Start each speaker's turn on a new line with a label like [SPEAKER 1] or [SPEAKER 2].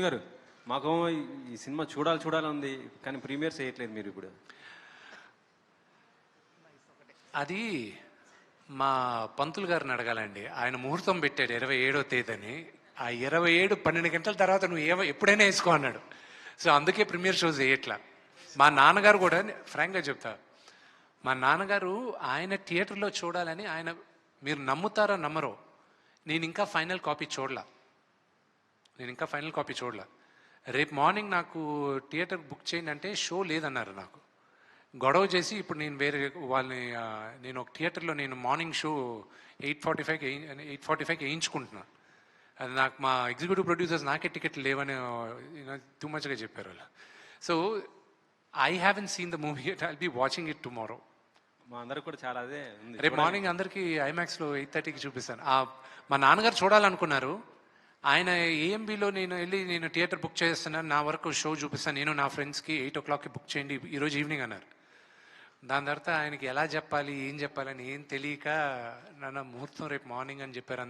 [SPEAKER 1] గారు మాకు ఈ- సినిమా చూడాలి చూడాలి ఉంది కానీ ప్రీమియర్ చేయట్లేదు మీరు ఇప్పుడు.
[SPEAKER 2] అది మా పంతులు గారిని అడగాలండి. ఆయన ముహూర్తం పెట్టాడు ఇరవై ఏడో తేదీని. ఆ ఇరవై ఏడు పన్నెండు గంటల తర్వాత నువ్వు ఏమ ఎప్పుడైనా వేసుకో అన్నాడు. సో అందుకే ప్రీమియర్ షోస్ వేయట్లా. మా నాన్నగారు కూడా ఫ్రాంక్గా చెప్తా. మా నాన్నగారు ఆయన థియేటర్లో చూడాలని ఆయన మీరు నమ్ముతారో నమ్మరో నేను ఇంకా ఫైనల్ కాపీ చూడలా. నేను ఇంకా ఫైనల్ కాపీ చూడలా. రేపు మార్నింగ్ నాకు థియేటర్ బుక్ చేయండి అంటే షో లేదన్నారు నాకు. గొడవ చేసి ఇప్పుడు నేను వేరే వాళ్ళని నేను ఒక థియేటర్లో నేను మార్నింగ్ షో ఎయిట్ ఫార్టీ ఫైవ్కి ఎయిట్ ఫార్టీ ఫైవ్కి వేయించుకుంటున్నాను అది నాకు మా ఎగ్జిక్యూటివ్ ప్రొడ్యూసర్స్ నాకే టికెట్లు లేవని టూ మచ్గా చెప్పారు వాళ్ళు. So I haven't seen the movie I be watching it tomorrow
[SPEAKER 1] మా అందరికి కూడా చాలా అదే
[SPEAKER 2] రేపు మార్నింగ్ అందరికీ ఐమాక్స్లో ఎయిట్ థర్టీకి చూపిస్తాను. మా నాన్నగారు చూడాలనుకున్నారు. ఆయన ఏఎంబీలో నేను వెళ్ళి నేను థియేటర్ బుక్ చేస్తున్నాను. నా వరకు షో చూపిస్తాను. నేను నా ఫ్రెండ్స్కి ఎయిట్ ఓ క్లాక్కి బుక్ చేయండి. ఈరోజు ఈవినింగ్ అన్నారు. దాని తర్వాత ఆయనకి ఎలా చెప్పాలి ఏం చెప్పాలని ఏం తెలియక నాన్న ముహూర్తం రేపు మార్నింగ్ అని చెప్పారు.